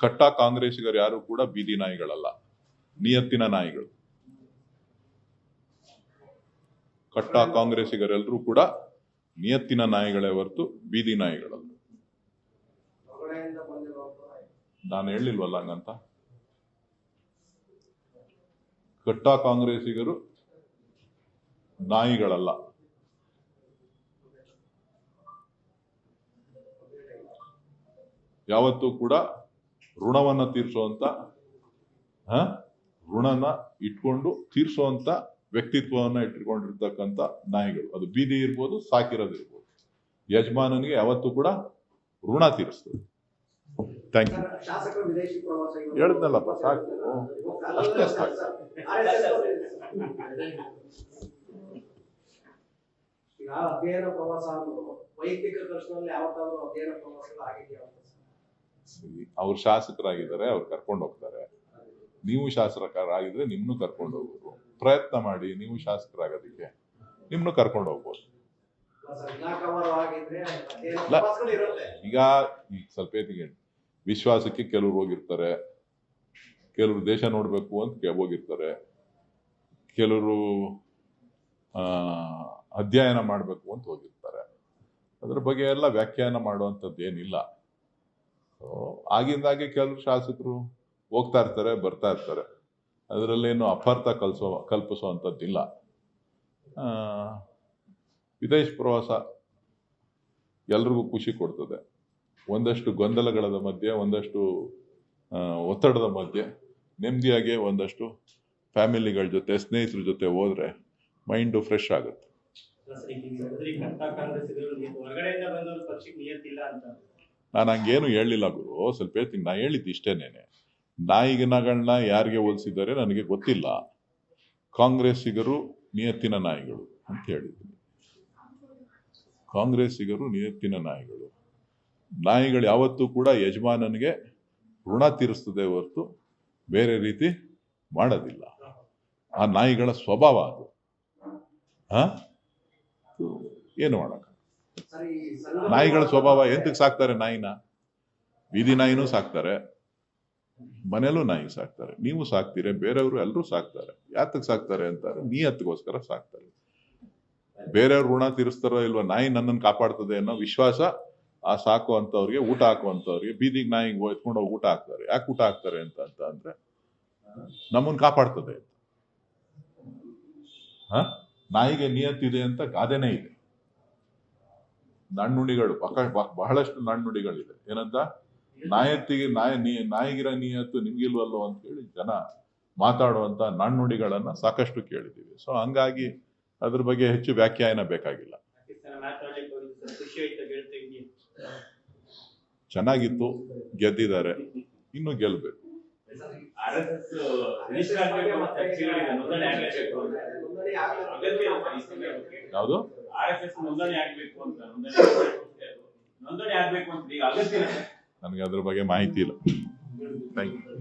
ಕಟ್ಟ ಕಾಂಗ್ರೆಸ್ಸಿಗರು ಯಾರು ಕೂಡ ಬೀದಿ ನಾಯಿಗಳಲ್ಲ, ನಿಯತ್ತಿನ ನಾಯಿಗಳು. ಕಟ್ಟ ಕಾಂಗ್ರೆಸ್ಸಿಗರೆಲ್ಲರೂ ಕೂಡ ನಿಯತ್ತಿನ ನಾಯಿಗಳೇ ಹೊರತು ಬೀದಿ ನಾಯಿಗಳಲ್ಲ. ನಾನು ಹೇಳಿಲ್ವಲ್ಲ ಹಂಗಂತ? ಕಟ್ಟ ಕಾಂಗ್ರೆಸ್ಸಿಗರು ನಾಯಿಗಳಲ್ಲ. ಯಾವತ್ತೂ ಕೂಡ ಋಣವನ್ನ ತೀರಿಸುವಂತ? ಋಣನ ಇಟ್ಕೊಂಡು ತೀರಿಸುವಂತ ವ್ಯಕ್ತಿತ್ವವನ್ನ ಇಟ್ಟುಕೊಂಡಿರ್ತಕ್ಕಂಥ ನಾಯಿಗಳು ಅದು ಬೀದಿ ಇರ್ಬೋದು ಸಾಕಿರೋದಿರ್ಬೋದು ಯಜಮಾನನಿಗೆ ಯಾವತ್ತೂ ಕೂಡ ಋಣ ತೀರಿಸ್ತದೆ ಥ್ಯಾಂಕ್ ಯು ಹೇಳ್ದಲ್ಲಪ್ಪ ಸಾಕು. ಅಷ್ಟೇ ಸಾಕು. ಅಧ್ಯಯನ ಪ್ರವಾಸ ವೈಯಕ್ತಿಕ ಖರ್ಚಿನಲ್ಲಿ ಯಾವತ್ತಾದ್ರೂ ಅಧ್ಯಯನ ಪ್ರವಾಸಗಳು ಆಗಿದೆಯಾ? ಅವ್ರು ಶಾಸಕರಾಗಿದ್ದಾರೆ ಅವ್ರು ಕರ್ಕೊಂಡು ಹೋಗ್ತಾರೆ. ನೀವು ಶಾಸಕರಾಗಿದ್ರೆ ನಿಮ್ನು ಕರ್ಕೊಂಡು ಹೋಗ್ಬೋದು ಪ್ರಯತ್ನ ಮಾಡಿ ನೀವು ಶಾಸಕರಾಗೋದಕ್ಕೆ ನಿಮ್ನು ಕರ್ಕೊಂಡು ಹೋಗ್ಬೋದು. ಈಗ ಈಗ ಸ್ವಲ್ಪ ವಿಶ್ವಾಸಕ್ಕೆ ಕೆಲವ್ರು ಹೋಗಿರ್ತಾರೆ. ಕೆಲವರು ದೇಶ ನೋಡ್ಬೇಕು ಅಂತ ಹೋಗಿರ್ತಾರೆ. ಕೆಲವರು ಅಧ್ಯಯನ ಮಾಡಬೇಕು ಅಂತ ಹೋಗಿರ್ತಾರೆ. ಅದ್ರ ಬಗ್ಗೆ ಎಲ್ಲ ವ್ಯಾಖ್ಯಾನ ಮಾಡುವಂಥದ್ದು ಏನಿಲ್ಲ ಆಗಿಂದಾಗೆ ಕೆಲವು ಶಾಸಕರು ಹೋಗ್ತಾ ಇರ್ತಾರೆ, ಬರ್ತಾ ಇರ್ತಾರೆ. ಅದರಲ್ಲೇನು ಅಪಾರ್ಥ ಕಲ್ಸೋ, ಕಲ್ಪಿಸುವಂಥದ್ದಿಲ್ಲ. ವಿದೇಶ ಪ್ರವಾಸ ಎಲ್ರಿಗೂ ಖುಷಿ ಕೊಡ್ತದೆ. ಒಂದಷ್ಟು ಗೊಂದಲಗಳ ಮಧ್ಯೆ, ಒಂದಷ್ಟು ಒತ್ತಡದ ಮಧ್ಯೆ, ನೆಮ್ಮದಿಯಾಗಿ ಒಂದಷ್ಟು ಫ್ಯಾಮಿಲಿಗಳ ಜೊತೆ, ಸ್ನೇಹಿತರ ಜೊತೆ ಹೋದರೆ ಮೈಂಡು ಫ್ರೆಶ್ ಆಗುತ್ತೆ. ನಾನು ಹಂಗೇನು ಹೇಳಲಿಲ್ಲ ಗುರು, ಸ್ವಲ್ಪ ಹೇಳ್ತೀನಿ. ನಾ ಹೇಳಿದ್ದು ಇಷ್ಟೇನೇನೆ ನಾಯಿಗಿನಗಳನ್ನ ಯಾರಿಗೆ ಹೋಲಿಸಿದ್ದಾರೆ ನನಗೆ ಗೊತ್ತಿಲ್ಲ. ಕಾಂಗ್ರೆಸ್ಸಿಗರು ನಿಯತ್ತಿನ ನಾಯಿಗಳು ಅಂತ ಹೇಳಿದ್ದೀನಿ. ಕಾಂಗ್ರೆಸ್ಸಿಗರು ನಿಯತ್ತಿನ ನಾಯಿಗಳು. ನಾಯಿಗಳು ಯಾವತ್ತೂ ಕೂಡ ಯಜಮಾನನಿಗೆ ಋಣ ತೀರಿಸ್ತದೆ ಹೊರತು ಬೇರೆ ರೀತಿ ಮಾಡೋದಿಲ್ಲ. ಆ ನಾಯಿಗಳ ಸ್ವಭಾವ ಅದು? ಏನು ಸಂಘ ನಾಯಿಗಳ ಸ್ವಭಾವ ಎಂತಕ್ಕೆ ಸಾಕ್ತಾರೆ ನಾಯಿನ? ಬೀದಿ ನಾಯಿನೂ ಸಾಕ್ತಾರೆ. ಮನೇಲೂ ನಾಯಿ ಸಾಕ್ತಾರೆ. ನೀವು ಸಾಕ್ತೀರಿ, ಬೇರೆಯವರು ಎಲ್ಲರೂ ಸಾಕ್ತಾರೆ. ಯಾತಕ್ಕೆ ಸಾಕ್ತಾರೆ ಅಂತಾರೆ? ನಿಯತ್ಗೋಸ್ಕರ ಸಾಕ್ತಾರೆ. ಬೇರೆಯವ್ರು ಋಣ ತೀರಿಸ್ತಾರೋ ಇಲ್ವಾ, ನಾಯಿ ನನ್ನನ್ನು ಕಾಪಾಡ್ತದೆ ಅನ್ನೋ ವಿಶ್ವಾಸ ಆ ಸಾಕುವಂಥವ್ರಿಗೆ, ಊಟ ಹಾಕುವಂಥವ್ರಿಗೆ ಬೀದಿಗೆ ನಾಯಿಗೆ ಎತ್ಕೊಂಡು ಹೋಗಿ ಊಟ ಹಾಕ್ತಾರೆ. ಯಾಕೆ ಊಟ ಹಾಕ್ತಾರೆ ಅಂತ ಅಂತ ಅಂದ್ರೆ, ನಮ್ಮನ್ನು ಕಾಪಾಡ್ತದೆ ಅಂತ. ಹ? ನಾಯಿಗೆ ನಿಯತ್ತಿದೆ ಅಂತ ಗಾದೆನೇ ಇದೆ. ನಾಣ್ಣುಡಿಗಳು ಬಹಳಷ್ಟು ನಾಣ್ಣುಡಿಗಳಿದೆ ಏನಂತ? ನಾಯತ್ತಿಗೆ ನಾಯ, ನೀ- ನಾಯಿಗಿರ ನೀಯತ್ತು ನಿಮ್ಗಿಲ್ವಲ್ಲೋ ಅಂತ ಹೇಳಿ ಜನ ಮಾತಾಡುವಂತ ನಾಣ್ಣುಡಿಗಳನ್ನ ಸಾಕಷ್ಟು ಕೇಳಿದ್ದೀವಿ. ಸೊ ಹಂಗಾಗಿ ಅದ್ರ ಬಗ್ಗೆ ಹೆಚ್ಚು ವ್ಯಾಖ್ಯಾನ ಬೇಕಾಗಿಲ್ಲ. ಚೆನ್ನಾಗಿತ್ತು, ಗೆದ್ದಿದ್ದಾರೆ, ಇನ್ನು ಗೆಲ್ಬೇಕು. ಆರ್ಎಸ್ಎಸ್ ರಿಜಿಸ್ಟರ್ ಆಗ್ಬೇಕು ಎಸ್ ನೋಂದಣಿ ಆಗ್ಬೇಕು. ಅಂತ ನೋಂದಣಿ ಆಗ್ಬೇಕು ಅಂತ ಈಗ ಅಗತ್ಯ ನನಗೆ ಅದ್ರ ಬಗ್ಗೆ ಮಾಹಿತಿ ಇಲ್ಲ. Thank you